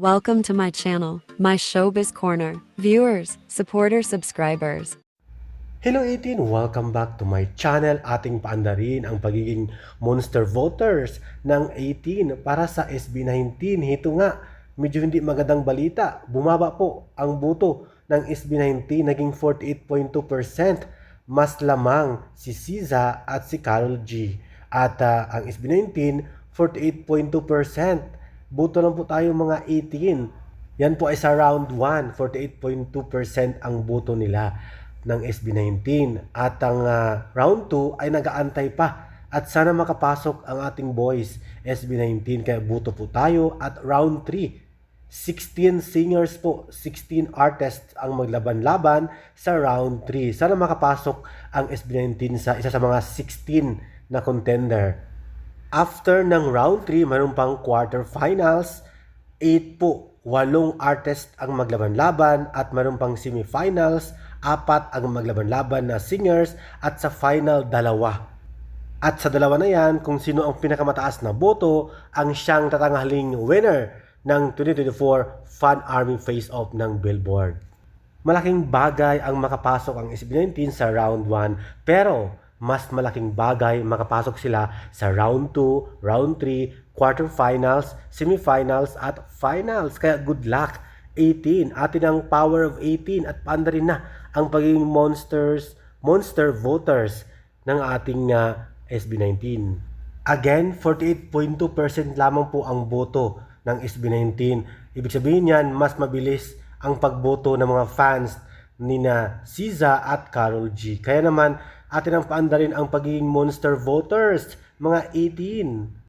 Welcome to my channel, my showbiz corner. Viewers, supporters, subscribers. Hello 18! Welcome back to my channel. Ating paandarin ang pagiging monster voters ng 18 para sa SB19. Ito nga, medyo hindi magandang balita. Bumaba po ang boto ng SB19, naging 48.2%. Mas lamang si Siza at si Carol G. At ah, ang SB19, 48.2%. Boto lang po tayo mga 18. Yan po ay sa round 1, 48.2% ang boto nila ng SB19. At ang ah, round 2 ay nagaantay pa. At sana makapasok ang ating boys SB19 kaya boto po tayo. At round 3, 16 singers po, 16 artists ang maglaban-laban sa round 3. Sana makapasok ang SB19 sa isa sa mga 16 na contender. After ng round 3, mayroon pang quarterfinals. 8 po, walong artist ang maglaban-laban at mayroon pang semifinals. Apat ang maglaban-laban na singers at sa final, dalawa. At sa dalawa na yan, kung sino ang pinakamataas na boto, ang siyang tatanghaling winner ng 2024 Fun Army Face-Off ng Billboard. Malaking bagay ang makapasok ang SB19 sa round 1 pero mas malaking bagay makapasok sila sa round 2, round 3, quarterfinals, semifinals at finals. Kaya good luck 18. Atin ang power of 18 at paanda rin na ang pagiging monsters, monster voters ng ating ah, SB19. Again, 48.2% lamang po ang boto ng SB19. Ibig sabihin yan, mas mabilis ang pagboto ng mga fans ni na Siza at Carol G. Kaya naman, atin ang paanda rin ang pagiging monster voters, mga 18.